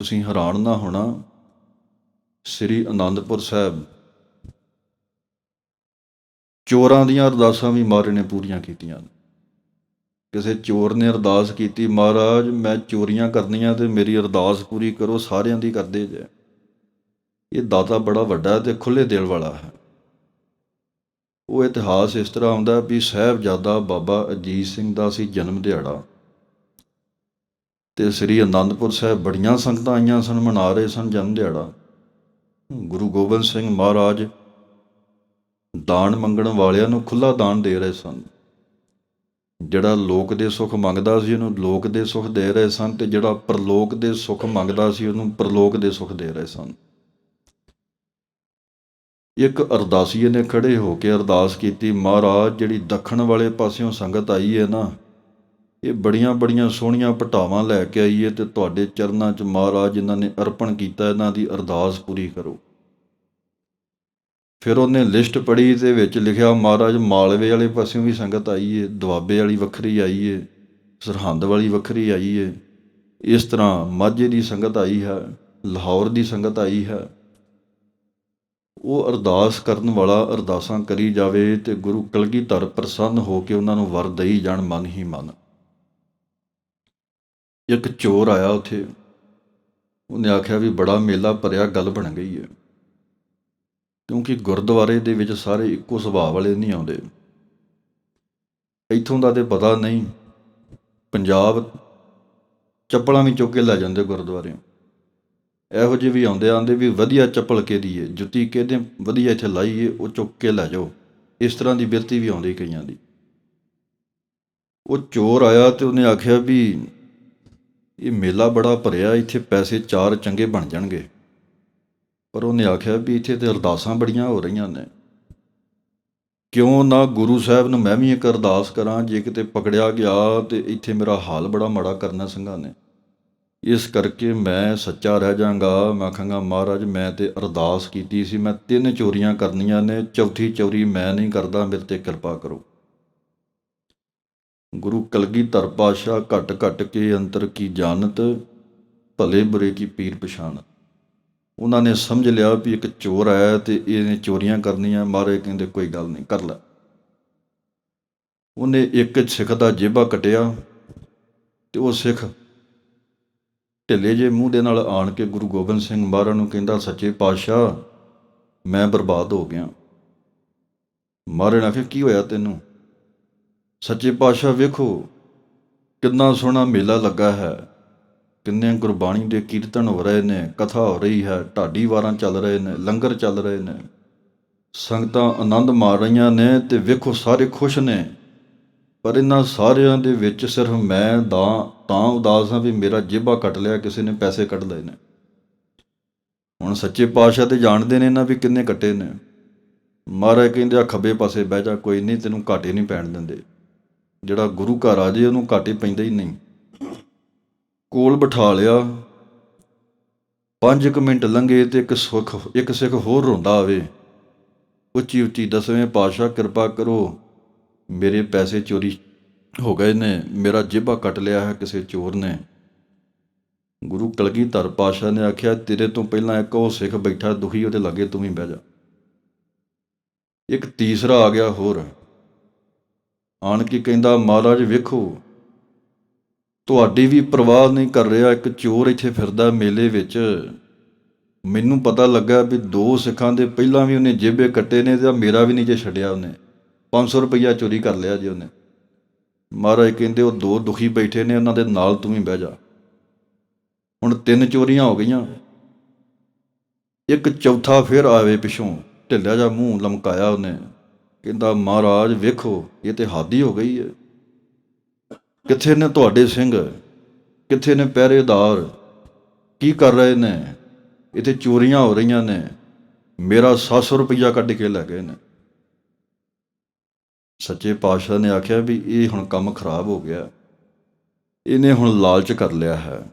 ਤੁਸੀਂ ਹੈਰਾਨ ਨਾ ਹੋਣਾ, ਸ੍ਰੀ ਅਨੰਦਪੁਰ ਸਾਹਿਬ। ਚੋਰਾਂ ਦੀਆਂ ਅਰਦਾਸਾਂ ਵੀ ਮਹਾਰਾਜ ਨੇ ਪੂਰੀਆਂ ਕੀਤੀਆਂ। ਕਿਸੇ ਚੋਰ ਨੇ ਅਰਦਾਸ ਕੀਤੀ, ਮਹਾਰਾਜ, ਮੈਂ ਚੋਰੀਆਂ ਕਰਨੀਆਂ ਤੇ ਮੇਰੀ ਅਰਦਾਸ ਪੂਰੀ ਕਰੋ, ਸਾਰਿਆਂ ਦੀ ਕਰਦੇ ਜੇ। ਇਹ ਦਾਤਾ ਬੜਾ ਵੱਡਾ ਹੈ ਤੇ ਖੁੱਲੇ ਦਿਲ ਵਾਲਾ ਹੈ। ਉਹ ਇਤਿਹਾਸ ਇਸ ਤਰ੍ਹਾਂ ਆਉਂਦਾ ਵੀ ਸਾਹਿਬਜ਼ਾਦਾ ਬਾਬਾ ਅਜੀਤ ਸਿੰਘ ਦਾ ਸੀ ਜਨਮ ਦਿਹਾੜਾ। ਤੇ ਸ੍ਰੀ ਅਨੰਦਪੁਰ ਸਾਹਿਬ ਬੜੀਆਂ ਸੰਗਤਾਂ ਆਈਆਂ ਸਨ, ਮਨਾ ਰਹੇ ਸਨ ਜਨਮ ਦਿਹਾੜਾ। ਗੁਰੂ ਗੋਬਿੰਦ ਸਿੰਘ ਮਹਾਰਾਜ ਦਾਨ ਮੰਗਣ ਵਾਲਿਆਂ ਨੂੰ ਖੁੱਲਾ ਦਾਨ ਦੇ ਰਹੇ ਸਨ। ਜਿਹੜਾ ਲੋਕ ਦੇ ਸੁੱਖ ਮੰਗਦਾ ਸੀ, ਉਹਨੂੰ ਲੋਕ ਦੇ ਸੁੱਖ ਦੇ ਰਹੇ ਸਨ ਤੇ ਜਿਹੜਾ ਪਰਲੋਕ ਦੇ ਸੁੱਖ ਮੰਗਦਾ ਸੀ, ਉਹਨੂੰ ਪਰਲੋਕ ਦੇ ਸੁੱਖ ਦੇ ਰਹੇ ਸਨ। ਇੱਕ ਅਰਦਾਸੀਏ ਨੇ ਖੜੇ ਹੋ ਕੇ ਅਰਦਾਸ ਕੀਤੀ, ਮਹਾਰਾਜ, ਜਿਹੜੀ ਦੱਖਣ ਵਾਲੇ ਪਾਸਿਓਂ ਸੰਗਤ ਆਈ ਹੈ ਨਾ ਇਹ ਬੜੀਆਂ ਬੜੀਆਂ ਸੋਹਣੀਆਂ ਪਟਾਵਾਂ ਲੈ ਕੇ ਆਈਏ ਹੈ ਤੇ ਤੁਹਾਡੇ ਚਰਨਾਂ 'ਚ ਮਹਾਰਾਜ ਇਹਨਾਂ ਨੇ ਅਰਪਣ ਕੀਤਾ, ਇਹਨਾਂ ਦੀ ਅਰਦਾਸ ਪੂਰੀ ਕਰੋ। ਫਿਰ ਉਹਨੇ ਲਿਸਟ ਪੜ੍ਹੀ ਤੇ ਵਿੱਚ ਲਿਖਿਆ, ਮਹਾਰਾਜ ਮਾਲਵੇ ਵਾਲੇ ਪਾਸਿਓਂ ਵੀ ਸੰਗਤ ਆਈ ਏ, ਦੁਆਬੇ ਵਾਲੀ ਵੱਖਰੀ ਆਈ ਏ, ਸਰਹੰਦ ਵਾਲੀ ਵੱਖਰੀ ਆਈ ਏ। ਇਸ ਤਰ੍ਹਾਂ ਮਾਝੇ ਦੀ ਸੰਗਤ ਆਈ ਹੈ, ਲਾਹੌਰ ਦੀ ਸੰਗਤ ਆਈ ਹੈ। ਉਹ ਅਰਦਾਸ ਕਰਨ ਵਾਲਾ ਅਰਦਾਸਾਂ ਕਰੀ ਜਾਵੇ ਤੇ ਗੁਰੂ ਕਲਗੀਧਰ ਪ੍ਰਸੰਨ ਹੋ ਕੇ ਉਹਨਾਂ ਨੂੰ ਵਰ ਦੇਈ ਜਾਣ ਮਨ ਹੀ ਮਨ। ਇੱਕ ਚੋਰ ਆਇਆ ਉੱਥੇ। ਉਹਨੇ ਆਖਿਆ ਵੀ ਬੜਾ ਮੇਲਾ ਭਰਿਆ, ਗੱਲ ਬਣ ਗਈ ਹੈ ਕਿਉਂਕਿ ਗੁਰਦੁਆਰੇ ਦੇ ਵਿੱਚ ਸਾਰੇ ਇੱਕੋ ਸੁਭਾਅ ਵਾਲੇ ਨਹੀਂ ਆਉਂਦੇ। ਇੱਥੋਂ ਦਾ ਤੇ ਪਤਾ ਨਹੀਂ, ਪੰਜਾਬ ਚੱਪਲਾਂ ਵੀ ਚੁੱਕ ਕੇ ਲੈ ਜਾਂਦੇ ਗੁਰਦੁਆਰੇ। ਇਹੋ ਜਿਹੇ ਵੀ ਆਉਂਦੇ, ਆਂਦੇ ਵੀ ਵਧੀਆ ਚੱਪਲ ਕਿਹਦੀ ਏ, ਜੁੱਤੀ ਕਿਹਦੇ, ਵਧੀਆ ਇੱਥੇ ਲਾਈ ਏ, ਉਹ ਚੁੱਕ ਕੇ ਲੈ ਜਾਓ। ਇਸ ਤਰ੍ਹਾਂ ਦੀ ਬਿਰਤੀ ਵੀ ਆਉਂਦੀ ਕਈਆਂ ਦੀ। ਉਹ ਚੋਰ ਆਇਆ ਤੇ ਉਹਨੇ ਆਖਿਆ ਵੀ ਇਹ ਮੇਲਾ ਬੜਾ ਭਰਿਆ, ਇੱਥੇ ਪੈਸੇ ਚਾਰ ਚੰਗੇ ਬਣ ਜਾਣਗੇ। ਪਰ ਉਹਨੇ ਆਖਿਆ ਵੀ ਇੱਥੇ ਤੇ ਅਰਦਾਸਾਂ ਬੜੀਆਂ ਹੋ ਰਹੀਆਂ ਨੇ। ਕਿਉਂ ਨਾ ਗੁਰੂ ਸਾਹਿਬ ਨੂੰ ਮੈਂ ਵੀ ਇੱਕ ਅਰਦਾਸ ਕਰਾਂ, ਜੇ ਕਿਤੇ ਪਕੜਿਆ ਗਿਆ ਤੇ ਇੱਥੇ ਮੇਰਾ ਹਾਲ ਬੜਾ ਮਾੜਾ ਕਰਨਾ ਸਿੰਘਾਂ ਨੇ। ਇਸ ਕਰਕੇ ਮੈਂ ਸੱਚਾ ਰਹਿ ਜਾਵਾਂਗਾ। ਮੈਂ ਆਖਾਂਗਾ, ਮਹਾਰਾਜ, ਮੈਂ ਤੇ ਅਰਦਾਸ ਕੀਤੀ ਸੀ, ਮੈਂ ਤਿੰਨ ਚੋਰੀਆਂ ਕਰਨੀਆਂ ਨੇ, ਚੌਥੀ ਚੋਰੀ ਮੈਂ ਨਹੀਂ ਕਰਦਾ, ਮੇਰੇ ਤੇ ਕਿਰਪਾ ਕਰੋ। ਗੁਰੂ ਕਲਗੀਧਰ ਪਾਤਸ਼ਾਹ ਘਟ ਘਟ ਕੇ ਅੰਤਰ ਕੀ ਜਾਣਤ, ਭਲੇ ਬੁਰੇ ਕੀ ਪੀਰ ਪਛਾਣਤ ਉਹਨਾਂ ਨੇ ਸਮਝ ਲਿਆ ਵੀ ਇੱਕ ਚੋਰ ਆਇਆ ਤੇ ਇਹਨੇ ਚੋਰੀਆਂ ਕਰਨੀਆਂ ਮਾਰੇ ਕਹਿੰਦੇ ਕੋਈ ਗੱਲ ਨਹੀਂ, ਕਰ ਲੈ। ਉਹਨੇ ਇੱਕ ਸਿੱਖ ਦਾ ਜੇਬਾ ਕਟਿਆ ਤੇ ਉਹ ਸਿੱਖ ਢਿੱਲੇ ਜੇ ਮੂੰਹ ਦੇ ਨਾਲ ਆਣ ਕੇ ਗੁਰੂ ਗੋਬਿੰਦ ਸਿੰਘ ਮਹਾਰਾਜ ਨੂੰ ਕਹਿੰਦਾ, ਸੱਚੇ ਪਾਤਸ਼ਾਹ, ਮੈਂ ਬਰਬਾਦ ਹੋ ਗਿਆ। ਮਹਾਰਾਜ ਨੇ ਆਖਿਆ, ਕੀ ਹੋਇਆ ਤੈਨੂੰ? ਸੱਚੇ ਪਾਤਸ਼ਾਹ ਵੇਖੋ, ਕਿੰਨਾ ਸੋਹਣਾ ਮੇਲਾ ਲੱਗਾ ਹੈ। ਕਿੰਨੇ ਗੁਰਬਾਣੀ ਦੇ ਕੀਰਤਨ ਹੋ ਰਹੇ ਨੇ, ਕਥਾ ਹੋ ਰਹੀ ਹੈ, ਢਾਡੀ ਵਾਰਾਂ ਚੱਲ ਰਹੇ ਨੇ, ਲੰਗਰ ਚੱਲ ਰਹੇ ਨੇ। ਸੰਗਤਾਂ ਆਨੰਦ ਮਾਰ ਰਹੀਆਂ ਨੇ ਤੇ ਵੇਖੋ ਸਾਰੇ ਖੁਸ਼ ਨੇ। ਪਰ ਇਹਨਾਂ ਸਾਰਿਆਂ ਦੇ ਵਿੱਚ ਸਿਰਫ ਮੈਂ, ਦਾ, ਤਾਂ ਉਦਾਸ ਹਾਂ ਵੀ ਮੇਰਾ ਜੇਬਾ ਕੱਟ ਲਿਆ, ਕਿਸੇ ਨੇ ਪੈਸੇ ਕੱਢ ਲਏ ਨੇ। ਹੁਣ ਸੱਚੇ ਪਾਤਸ਼ਾਹ ਤੇ ਜਾਣਦੇ ਨੇ ਨਾ ਵੀ ਕਿੰਨੇ ਕੱਟੇ ਨੇ। ਮਹਾਰਾਜ ਕਹਿੰਦੇ ਆ, ਖੱਬੇ ਪਾਸੇ ਬਹਿ ਜਾ, ਕੋਈ ਨਹੀਂ, ਤੈਨੂੰ ਘਾਟੇ ਨਹੀਂ ਪੈਣ ਦਿੰਦੇ। ਜਿਹੜਾ ਗੁਰੂ ਘਰ ਆ ਜੇ, ਉਹਨੂੰ ਘਾਟੇ ਪੈਂਦਾ ਹੀ ਨਹੀਂ। ਕੋਲ ਬਿਠਾ ਲਿਆ। 5 ਮਿੰਟ ਲੰਘੇ ਤੇ ਇੱਕ ਸੁਖ, ਇੱਕ ਸਿੱਖ ਹੋਰ ਰੋਂਦਾ ਆਵੇ। ਉੱਚੀ ਉੱਚੀ ਦਸਵੇਂ ਪਾਤਸ਼ਾਹ, ਕਿਰਪਾ ਕਰੋ। ਮੇਰੇ ਪੈਸੇ ਚੋਰੀ ਹੋ ਗਏ ਨੇ, ਮੇਰਾ ਜੇਬਾ ਕੱਟ ਲਿਆ ਹੈ, ਕਿਸੇ ਚੋਰ ਨੇ। ਗੁਰੂ ਕਲਗੀਧਰ ਪਾਤਸ਼ਾਹ ਨੇ ਆਖਿਆ, ਤੇਰੇ ਤੋਂ ਪਹਿਲਾਂ ਇੱਕ ਉਹ ਸਿੱਖ ਬੈਠਾ, ਦੁਖੀ, ਉਹਦੇ ਲਾਗੇ ਤੂੰ ਵੀ ਬਹਿ ਜਾ। ਇੱਕ ਤੀਸਰਾ ਆ ਗਿਆ ਹੋਰ। ਆਣ ਕੇ ਕਹਿੰਦਾ, ਮਹਾਰਾਜ, ਵੇਖੋ, ਤੁਹਾਡੀ ਵੀ ਪਰਵਾਹ ਨਹੀਂ ਕਰ ਰਿਹਾ, ਇੱਕ ਚੋਰ ਇੱਥੇ ਫਿਰਦਾ ਮੇਲੇ ਵਿੱਚ। ਮੈਨੂੰ ਪਤਾ ਲੱਗਾ ਵੀ ਦੋ ਸਿੱਖਾਂ ਦੇ ਪਹਿਲਾਂ ਵੀ ਉਹਨੇ ਜੇਬੇ ਕੱਟੇ ਨੇ ਤੇ ਮੇਰਾ ਵੀ ਨਹੀਂ ਜੇ ਛੱਡਿਆ ਉਹਨੇ। 500 ਰੁਪਈਆ ਚੋਰੀ ਕਰ ਲਿਆ ਜੀ ਉਹਨੇ। ਮਹਾਰਾਜ ਕਹਿੰਦੇ, ਉਹ ਦੋ ਦੁਖੀ ਬੈਠੇ ਨੇ, ਉਹਨਾਂ ਦੇ ਨਾਲ ਤੂੰ ਵੀ ਬਹਿ ਜਾ। ਹੁਣ ਤਿੰਨ ਚੋਰੀਆਂ ਹੋ ਗਈਆਂ। ਇੱਕ ਚੌਥਾ ਫਿਰ ਆਵੇ ਪਿਛੋਂ, ਢਿੱਲਿਆ ਜਿਹਾ ਮੂੰਹ ਲਮਕਾਇਆ ਉਹਨੇ। ਕਹਿੰਦਾ, ਮਹਾਰਾਜ, ਵੇਖੋ, ਇਹ ਤੇ ਹਾਦੀ ਹੋ ਗਈ ਹੈ। ਕਿੱਥੇ ਨੇ ਤੁਹਾਡੇ ਸਿੰਘ? ਕਿੱਥੇ ਨੇ ਪਹਿਰੇਦਾਰ? ਕੀ ਕਰ ਰਹੇ ਨੇ? ਇੱਥੇ ਚੋਰੀਆਂ ਹੋ ਰਹੀਆਂ ਨੇ। ਮੇਰਾ 700 ਰੁਪਈਆ ਕੱਢ ਕੇ ਲੈ ਗਏ ਨੇ। ਸੱਚੇ ਪਾਤਸ਼ਾਹ ਨੇ ਆਖਿਆ ਵੀ ਇਹ ਹੁਣ ਕੰਮ ਖਰਾਬ ਹੋ ਗਿਆ। ਇਹਨੇ ਹੁਣ ਲਾਲਚ ਕਰ ਲਿਆ ਹੈ।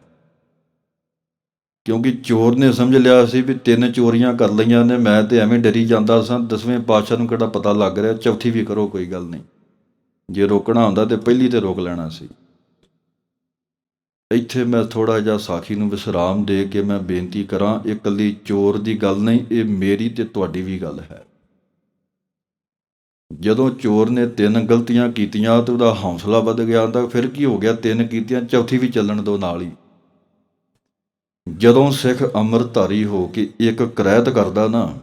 ਕਿਉਂਕਿ ਚੋਰ ਨੇ ਸਮਝ ਲਿਆ ਸੀ ਵੀ ਤਿੰਨ ਚੋਰੀਆਂ ਕਰ ਲਈਆਂ ਨੇ, ਮੈਂ ਤੇ ਐਵੇਂ ਡਰੀ ਜਾਂਦਾ ਸਾਂ। ਦਸਵੇਂ ਪਾਤਸ਼ਾਹ ਨੂੰ ਕਿਹੜਾ ਪਤਾ ਲੱਗ ਰਿਹਾ, ਚੌਥੀ ਵੀ ਕਰੋ, ਕੋਈ ਗੱਲ ਨਹੀਂ। ਜੇ ਰੋਕਣਾ ਹੁੰਦਾ ਤੇ ਪਹਿਲੀ ਤੇ ਰੋਕ ਲੈਣਾ ਸੀ। ਇੱਥੇ ਮੈਂ ਥੋੜਾ ਜਿਹਾ ਸਾਖੀ ਨੂੰ ਵਿਸਰਾਮ ਦੇ ਕੇ ਮੈਂ ਬੇਨਤੀ ਕਰਾਂ ਇਹ ਇਕੱਲੀ ਚੋਰ ਦੀ ਗੱਲ ਨਹੀਂ, ਇਹ ਮੇਰੀ ਤੇ ਤੁਹਾਡੀ ਵੀ ਗੱਲ ਹੈ। ਜਦੋਂ ਚੋਰ ਨੇ ਤਿੰਨ ਗਲਤੀਆਂ ਕੀਤੀਆਂ ਤੇ ਉਹਦਾ ਹੌਸਲਾ ਵੱਧ ਗਿਆ ਤਾਂ ਫਿਰ ਕੀ ਹੋ ਗਿਆ? ਤਿੰਨ ਕੀਤੀਆਂ, ਚੌਥੀ ਵੀ ਚੱਲਣ ਦੋ ਨਾਲ ਹੀ। ਜਦੋਂ ਸਿੱਖ ਅੰਮ੍ਰਿਤਧਾਰੀ ਹੋ ਕੇ ਇੱਕ ਕ੍ਰੈਤ ਕਰਦਾ ਨਾ,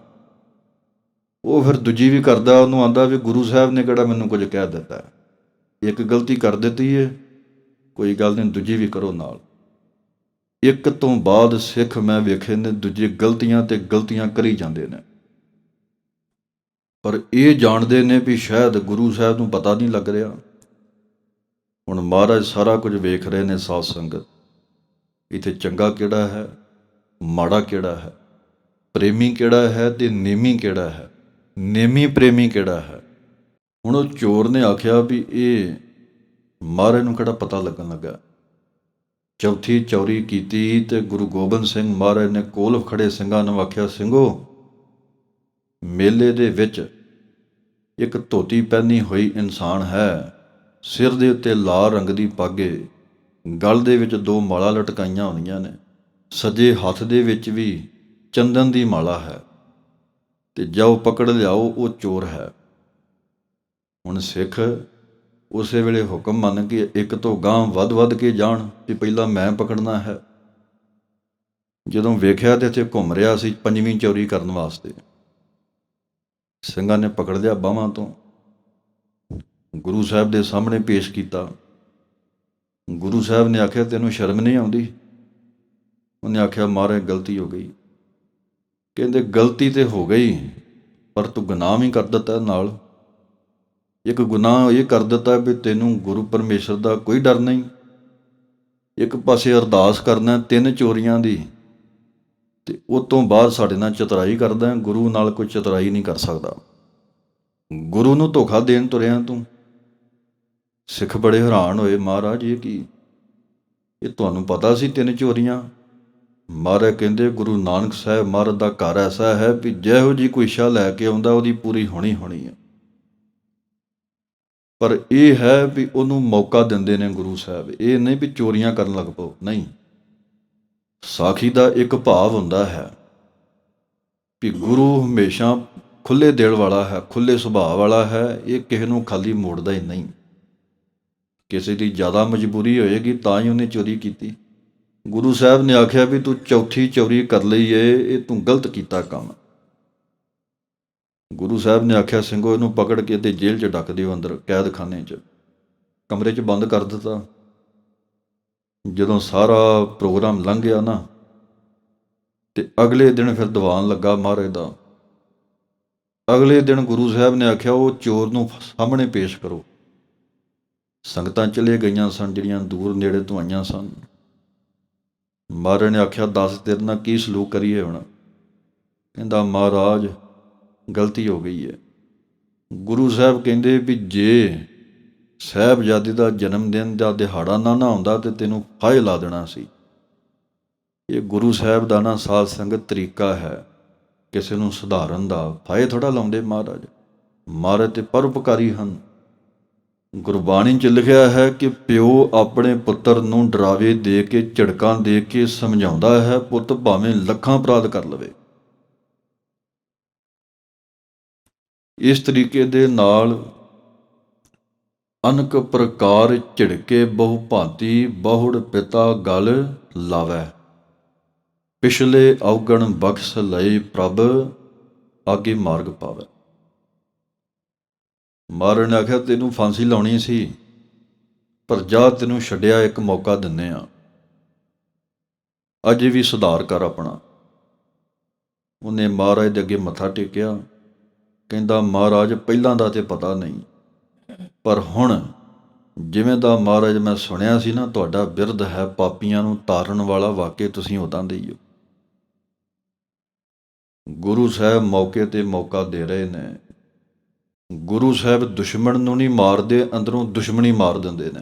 ਉਹ ਫਿਰ ਦੂਜੀ ਵੀ ਕਰਦਾ, ਉਹਨੂੰ ਆਂਦਾ ਵੀ ਗੁਰੂ ਸਾਹਿਬ ਨੇ ਕਿਹੜਾ ਮੈਨੂੰ ਕੁਝ ਕਹਿ ਦਿੱਤਾ। ਇੱਕ ਗਲਤੀ ਕਰ ਦਿੱਤੀ ਹੈ ਕੋਈ ਗੱਲ ਨਹੀਂ, ਦੂਜੀ ਵੀ ਕਰੋ ਨਾਲ। ਇੱਕ ਤੋਂ ਬਾਅਦ ਸਿੱਖ ਮੈਂ ਵੇਖੇ ਨੇ, ਦੂਜੇ ਗਲਤੀਆਂ ਤੇ ਗਲਤੀਆਂ ਕਰੀ ਜਾਂਦੇ ਨੇ। ਪਰ ਇਹ ਜਾਣਦੇ ਨੇ ਵੀ ਸ਼ਾਇਦ ਗੁਰੂ ਸਾਹਿਬ ਨੂੰ ਪਤਾ ਨਹੀਂ ਲੱਗ ਰਿਹਾ। ਹੁਣ ਮਹਾਰਾਜ ਸਾਰਾ ਕੁਝ ਵੇਖ ਰਹੇ ਨੇ ਸਾਧ ਸੰਗਤ। ਇੱਥੇ ਚੰਗਾ ਕਿਹੜਾ ਹੈ? ਮਾੜਾ ਕਿਹੜਾ ਹੈ? ਪ੍ਰੇਮੀ ਕਿਹੜਾ ਹੈ ਤੇ ਨੇਮੀ ਕਿਹੜਾ ਹੈ? ਨੇਮੀ ਪ੍ਰੇਮੀ ਕਿਹੜਾ ਹੈ? ਹੁਣ ਉਹ ਚੋਰ ਨੇ ਆਖਿਆ ਵੀ ਇਹ ਮਹਾਰਾਜ ਨੂੰ ਕਿਹੜਾ ਪਤਾ ਲੱਗਣ ਲੱਗਾ? ਚੌਥੀ ਚੌਰੀ ਕੀਤੀ ਤੇ ਗੁਰੂ ਗੋਬਿੰਦ ਸਿੰਘ ਮਹਾਰਾਜ ਨੇ ਕੋਲ ਖੜੇ ਸਿੰਘਾਂ ਨੂੰ ਆਖਿਆ, ਸਿੰਘੋ, ਮੇਲੇ ਦੇ ਵਿੱਚ ਇੱਕ ਧੋਤੀ ਪਹਿਨੀ ਹੋਈ ਇਨਸਾਨ ਹੈ। ਸਿਰ ਦੇ ਉੱਤੇ ਲਾਲ ਰੰਗ ਦੀ ਪਾਗੇ ਗਲ ਦੇ ਵਿੱਚ ਦੋ ਮਾਲਾ ਲਟਕਾਈਆਂ ਹੋਈਆਂ ਨੇ। ਸੱਜੇ ਹੱਥ ਦੇ ਵਿੱਚ ਵੀ ਚੰਦਨ ਦੀ ਮਾਲਾ ਹੈ। ਤੇ ਜਾਓ ਪਕੜ ਲਿਆਓ, ਉਹ ਚੋਰ ਹੈ। ਹੁਣ ਸਿੱਖ ਉਸੇ ਵੇਲੇ ਹੁਕਮ ਮੰਨ ਕੇ ਇੱਕ ਤੋਂ ਗਾਂ ਵੱਧ-ਵੱਧ ਕੇ ਜਾਣ ਵੀ ਪਹਿਲਾਂ ਮੈਂ ਪਕੜਨਾ ਹੈ। ਜਦੋਂ ਵੇਖਿਆ ਤੇ ਇੱਥੇ ਘੁੰਮ ਰਿਹਾ ਸੀ ਪੰਜਵੀਂ ਚੋਰੀ ਕਰਨ ਵਾਸਤੇ। ਸਿੰਘਾਂ ਨੇ ਪਕੜ ਲਿਆ ਬਾਹਾਂ ਤੋਂ। ਗੁਰੂ ਸਾਹਿਬ ਦੇ ਸਾਹਮਣੇ ਪੇਸ਼ ਕੀਤਾ। ਗੁਰੂ ਸਾਹਿਬ ਨੇ ਆਖਿਆ, ਤੈਨੂੰ ਸ਼ਰਮ ਨਹੀਂ ਆਉਂਦੀ? ਉਹਨੇ ਆਖਿਆ, ਮਾਰੇ, ਗਲਤੀ ਹੋ ਗਈ। ਕਹਿੰਦੇ, ਗਲਤੀ ਤੇ ਹੋ ਗਈ, ਪਰ ਤੂੰ ਗੁਨਾਹ ਵੀ ਕਰ ਦਿੱਤਾ ਨਾਲ। ਇੱਕ ਗੁਨਾਹ ਇਹ ਕਰ ਦਿੱਤਾ ਵੀ ਤੈਨੂੰ ਗੁਰੂ ਪਰਮੇਸ਼ਰ ਦਾ ਕੋਈ ਡਰ ਨਹੀਂ। ਇੱਕ ਪਾਸੇ ਅਰਦਾਸ ਕਰਨਾ ਤਿੰਨ ਚੋਰੀਆਂ ਦੀ, ਤੇ ਉਸ ਤੋਂ ਬਾਅਦ ਸਾਡੇ ਨਾਲ ਚਤਰਾਈ ਕਰਦਾ, ਗੁਰੂ ਨਾਲ ਕੋਈ ਚਤਰਾਈ ਨਹੀਂ ਕਰ ਸਕਦਾ। ਗੁਰੂ ਨੂੰ ਧੋਖਾ ਦੇਣ ਤੁਰਿਆ ਤੂੰ। ਸਿੱਖ ਬੜੇ ਹੈਰਾਨ ਹੋਏ, ਮਹਾਰਾਜ, ਇਹ ਕੀ? ਇਹ ਤੁਹਾਨੂੰ ਪਤਾ ਸੀ ਤਿੰਨ ਚੋਰੀਆਂ? ਮਹਾਰਾਜ ਕਹਿੰਦੇ, ਗੁਰੂ ਨਾਨਕ ਸਾਹਿਬ ਮਹਾਰਾਜ ਦਾ ਘਰ ਐਸਾ ਹੈ ਵੀ ਜਿਹੋ ਜੀ ਕੋਈ ਇੱਛਾ ਲੈ ਕੇ ਆਉਂਦਾ, ਉਹਦੀ ਪੂਰੀ ਹੋਣੀ ਹੋਣੀ ਹੈ ਪਰ ਇਹ ਹੈ ਵੀ ਉਹਨੂੰ ਮੌਕਾ ਦਿੰਦੇ ਨੇ ਗੁਰੂ ਸਾਹਿਬ। ਇਹ ਨਹੀਂ ਵੀ ਚੋਰੀਆਂ ਕਰਨ ਲੱਗ ਪਓ। ਨਹੀਂ। ਸਾਖੀ ਦਾ ਇੱਕ ਭਾਵ ਹੁੰਦਾ ਹੈ ਵੀ ਗੁਰੂ ਹਮੇਸ਼ਾ ਖੁੱਲੇ ਦਿਲ ਵਾਲਾ ਹੈ ਖੁੱਲੇ ਸੁਭਾਅ ਵਾਲਾ ਹੈ, ਇਹ ਕਿਸੇ ਨੂੰ ਖਾਲੀ ਮੋੜਦਾ ਹੀ ਨਹੀਂ। ਕਿਸੇ ਦੀ ਜ਼ਿਆਦਾ ਮਜਬੂਰੀ ਹੋਏਗੀ ਤਾਂ ਹੀ ਉਹਨੇ ਚੋਰੀ ਕੀਤੀ। ਗੁਰੂ ਸਾਹਿਬ ਨੇ ਆਖਿਆ ਵੀ ਤੂੰ ਚੌਥੀ ਚੋਰੀ ਕਰ ਲਈ ਏ, ਇਹ ਤੂੰ ਗਲਤ ਕੀਤਾ ਕੰਮ। ਗੁਰੂ ਸਾਹਿਬ ਨੇ ਆਖਿਆ, ਸਿੰਘੋ, ਇਹਨੂੰ ਪਕੜ ਕੇ ਤੇ ਜੇਲ੍ਹ 'ਚ ਡੱਕ ਦਿਓ ਅੰਦਰ, ਕੈਦਖਾਨੇ 'ਚ। ਕਮਰੇ 'ਚ ਬੰਦ ਕਰ ਦਿੱਤਾ। ਜਦੋਂ ਸਾਰਾ ਪ੍ਰੋਗਰਾਮ ਲੰਘ ਗਿਆ ਨਾ, ਤੇ ਅਗਲੇ ਦਿਨ ਫਿਰ ਦੀਵਾਨ ਲੱਗਾ ਮਹਾਰਾਜ ਦਾ। ਅਗਲੇ ਦਿਨ ਗੁਰੂ ਸਾਹਿਬ ਨੇ ਆਖਿਆ, ਉਹ ਚੋਰ ਨੂੰ ਸਾਹਮਣੇ ਪੇਸ਼ ਕਰੋ। ਸੰਗਤਾਂ ਚਲੇ ਗਈਆਂ ਸਨ, ਜਿਹੜੀਆਂ ਦੂਰ ਨੇੜੇ ਤੋਂ ਆਈਆਂ ਸਨ। ਮਹਾਰਾਜ ਨੇ ਆਖਿਆ, ਦੱਸ, ਤੇਰੇ ਨਾਲ ਕੀ ਸਲੂਕ ਕਰੀਏ ਹੁਣ? ਕਹਿੰਦਾ, ਮਹਾਰਾਜ, ਗਲਤੀ ਹੋ ਗਈ ਹੈ। ਗੁਰੂ ਸਾਹਿਬ ਕਹਿੰਦੇ ਵੀ ਜੇ ਸਾਹਿਬਜ਼ਾਦੇ ਦਾ ਜਨਮ ਦਿਨ ਦਾ ਦਿਹਾੜਾ ਨਾ ਨਾ ਹੁੰਦਾ ਤੇ ਤੈਨੂੰ ਫਾਹੇ ਲਾ ਦੇਣਾ ਸੀ। ਇਹ ਗੁਰੂ ਸਾਹਿਬ ਦਾ ਨਾ ਸਾਧ ਸੰਗਤ ਤਰੀਕਾ ਹੈ। ਕਿਸੇ ਨੂੰ ਸੁਧਾਰਨ ਦਾ ਫਾਹੇ ਥੋੜਾ ਲਾਉਂਦੇ ਮਹਾਰਾਜ। ਮਹਾਰਾਜ ਤੇ ਪਰਉਪਕਾਰੀ ਹਨ। ਗੁਰਬਾਣੀ 'ਚ ਲਿਖਿਆ ਹੈ ਕਿ ਪਿਓ ਆਪਣੇ ਪੁੱਤਰ ਨੂੰ ਡਰਾਵੇ ਦੇ ਕੇ, ਝਿੜਕਾਂ ਦੇ ਕੇ ਸਮਝਾਉਂਦਾ ਹੈ, ਪੁੱਤ ਭਾਵੇਂ ਲੱਖਾਂ ਅਪਰਾਧ ਕਰ ਲਵੇ। ਇਸ ਤਰੀਕੇ ਦੇ ਨਾਲ ਅਨਕ ਪ੍ਰਕਾਰ ਝਿੜਕੇ ਬਹੁ ਭਾਂਤੀ ਬਹੁੜ ਪਿਤਾ ਗਲ ਲਾਵੈ। ਪਿਛਲੇ ਔਗਣ ਬਖਸ਼ ਲਈ ਪ੍ਰਭ ਆਗੇ ਮਾਰਗ ਪਾਵੇ। ਮਾਰਨ ਨੇ ਆਖਿਆ, ਤੈਨੂੰ ਫਾਂਸੀ ਲਾਉਣੀ ਸੀ, ਪਰ ਜਾ ਤੈਨੂੰ ਛੱਡਿਆ ਇੱਕ ਮੌਕਾ ਦਿੰਨੇ ਆ। ਅਜੇ ਵੀ ਸੁਧਾਰ ਕਰ ਆਪਣਾ। ਉਹਨੇ ਮਹਾਰਾਜ ਦੇ ਅੱਗੇ ਮੱਥਾ ਟੇਕਿਆ। ਕਹਿੰਦਾ, ਮਹਾਰਾਜ, ਪਹਿਲਾਂ ਦਾ ਤੇ ਪਤਾ ਨਹੀਂ, ਪਰ ਹੁਣ ਜਿਵੇਂ ਦਾ ਮਹਾਰਾਜ ਮੈਂ ਸੁਣਿਆ ਸੀ ਨਾ, ਤੁਹਾਡਾ ਬਿਰਧ ਹੈ ਪਾਪੀਆਂ ਨੂੰ ਤਾਰਨ ਵਾਲਾ ਵਾਕਿਆ ਤੁਸੀਂ ਉਦਾਂ ਦੇ ਹੀ ਹੋ। ਗੁਰੂ ਸਾਹਿਬ ਮੌਕੇ ਤੇ ਮੌਕਾ ਦੇ ਰਹੇ ਨੇ। ਗੁਰੂ ਸਾਹਿਬ ਦੁਸ਼ਮਣ ਨੂੰ ਨਹੀਂ ਮਾਰਦੇ ਅੰਦਰੋਂ ਦੁਸ਼ਮਣੀ ਮਾਰ ਦਿੰਦੇ ਨੇ।